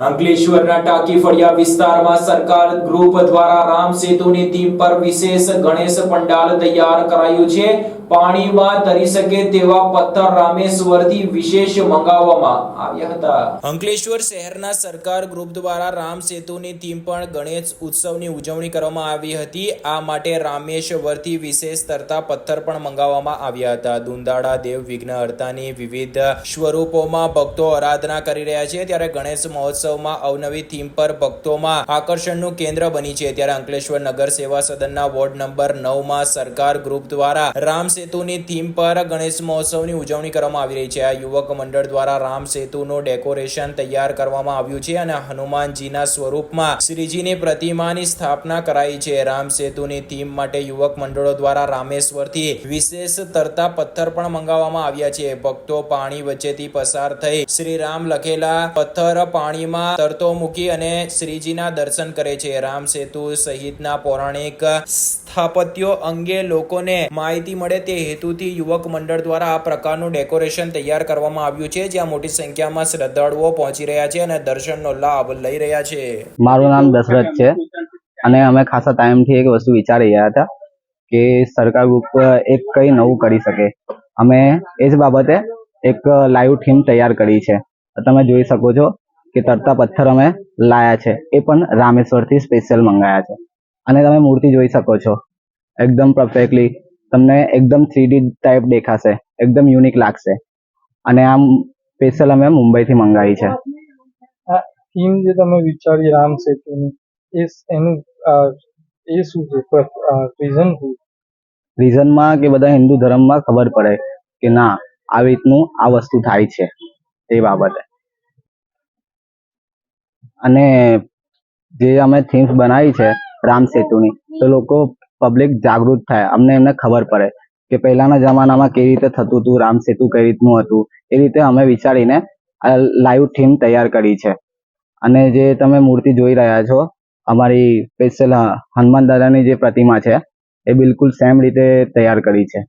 અંકલેશ્વરના ટાંકી ફળિયા વિસ્તારમાં સરકાર ગ્રુપ દ્વારા રામ સેતુની થીમ પર વિશેષ ગણેશ પંડાલ તૈયાર કરાયું છે. પાણીમાં તરી શકે તેવા પથ્થર રામેશ્વરથી વિશેષ મંગાવવામાં આવ્યા હતા. અંકલેશ્વર શહેરના સરકાર ગ્રુપ દ્વારા રામ સેતુની થીમ પર ગણેશ ઉત્સવની ઉજવણી કરવામાં આવી હતી. આ માટે રામેશ્વરથી વિશેષ તરતા પથ્થર પણ મંગાવવામાં આવ્યા હતા. દુંદાળા દેવ વિઘ્નહર્તાની વિવિધ સ્વરૂપોમાં ભક્તો આરાધના કરી રહ્યા છે. ત્યારે ગણેશ મહોત્સવમાં અવનવી થીમ પર ભક્તોમાં આકર્ષણનું કેન્દ્ર બની છે. ત્યારે અંકલેશ્વર નગર સેવા સદનના વોર્ડ નંબર નવમાં સરકાર ગ્રુપ દ્વારા રામ સેતુની થીમ પર ગણેશ મહોત્સવની ઉજવણી કરવામાં આવી રહી છે. આ યુવક મંડળ દ્વારા રામ સેતુનું ડેકોરેશન તૈયાર કરવામાં આવ્યું છે અને હનુમાનજીના સ્વરૂપમાં શ્રીજીની પ્રતિમાની સ્થાપના કરાઈ છે. રામ સેતુની થીમ માટે યુવક મંડળો દ્વારા રામેશ્વરથી વિશેષ તરતા પથ્થર પણ મંગાવવામાં આવ્યા છે. ભક્તો પાણી વચ્ચેથી પસાર થઈ શ્રી રામ લખેલા પથ્થર પાણીમાં તરતો મૂકી અને શ્રીજીના દર્શન કરે છે. રામ સેતુ સહિતના પૌરાણિક સ્થાપત્યો અંગે લોકોને માહિતી મળે તે હેતુથી યુવક મંડળ દ્વારા આ પ્રકારનું ડેકોરેશન તૈયાર કરવામાં આવ્યું છે, જ્યાં મોટી સંખ્યામાં શ્રદ્ધાળુઓ પહોંચી રહ્યા છે અને દર્શનનો લાભ લઈ રહ્યા છે. મારું નામ દશરથ છે અને અમે ખાસા ટાઈમથી એક વસ્તુ વિચારી રહ્યા હતા કે સરકાર ગ્રુપ એક કંઈ નવું કરી શકે. અમે એ જ બાબતે એક લાઈવ થીમ તૈયાર કરી છે. તમે જોઈ શકો છો કે તરતા પથ્થર અમે લાયા છે. એ પણ રામેશ્વરથી સ્પેશિયલ મંગાયા છે. અને તમે મૂર્તિ જોઈ શકો છો. એકદમ પરફેક્ટલી તમને એકદમ થ્રીડી ટાઈપ દેખાશે. એકદમ યુનિક લાગશે. અને આમ સ્પેશિયલ અમે મુંબઈથી મંગાવી છે. થીમ જે તમે વિચારી રામ સેતુની એ એનું એ શું છે? રીઝન શું? રીઝનમાં કે બધા હિન્દુ ધર્મમાં ખબર પડે કે ના આવી રીતનું આ વસ્તુ થાય છે. તે બાબતે. અને જે અમે થીમ્સ બનાવી છે, રામ સેતુની, તો લોકો પબ્લિક જાગૃત થાય. અમને એમને ખબર પડે કે પહેલાના જમાનામાં કેવી રીતે થતું હતું, રામ સેતુ કઈ રીતનું હતું, એ રીતે અમે વિચારીને લાઈવ થીમ તૈયાર કરી છે. અને જે તમે મૂર્તિ જોઈ રહ્યા છો, અમારી સ્પેશિયલ હનુમાન દાદાની જે પ્રતિમા છે, એ બિલકુલ સેમ રીતે તૈયાર કરી છે.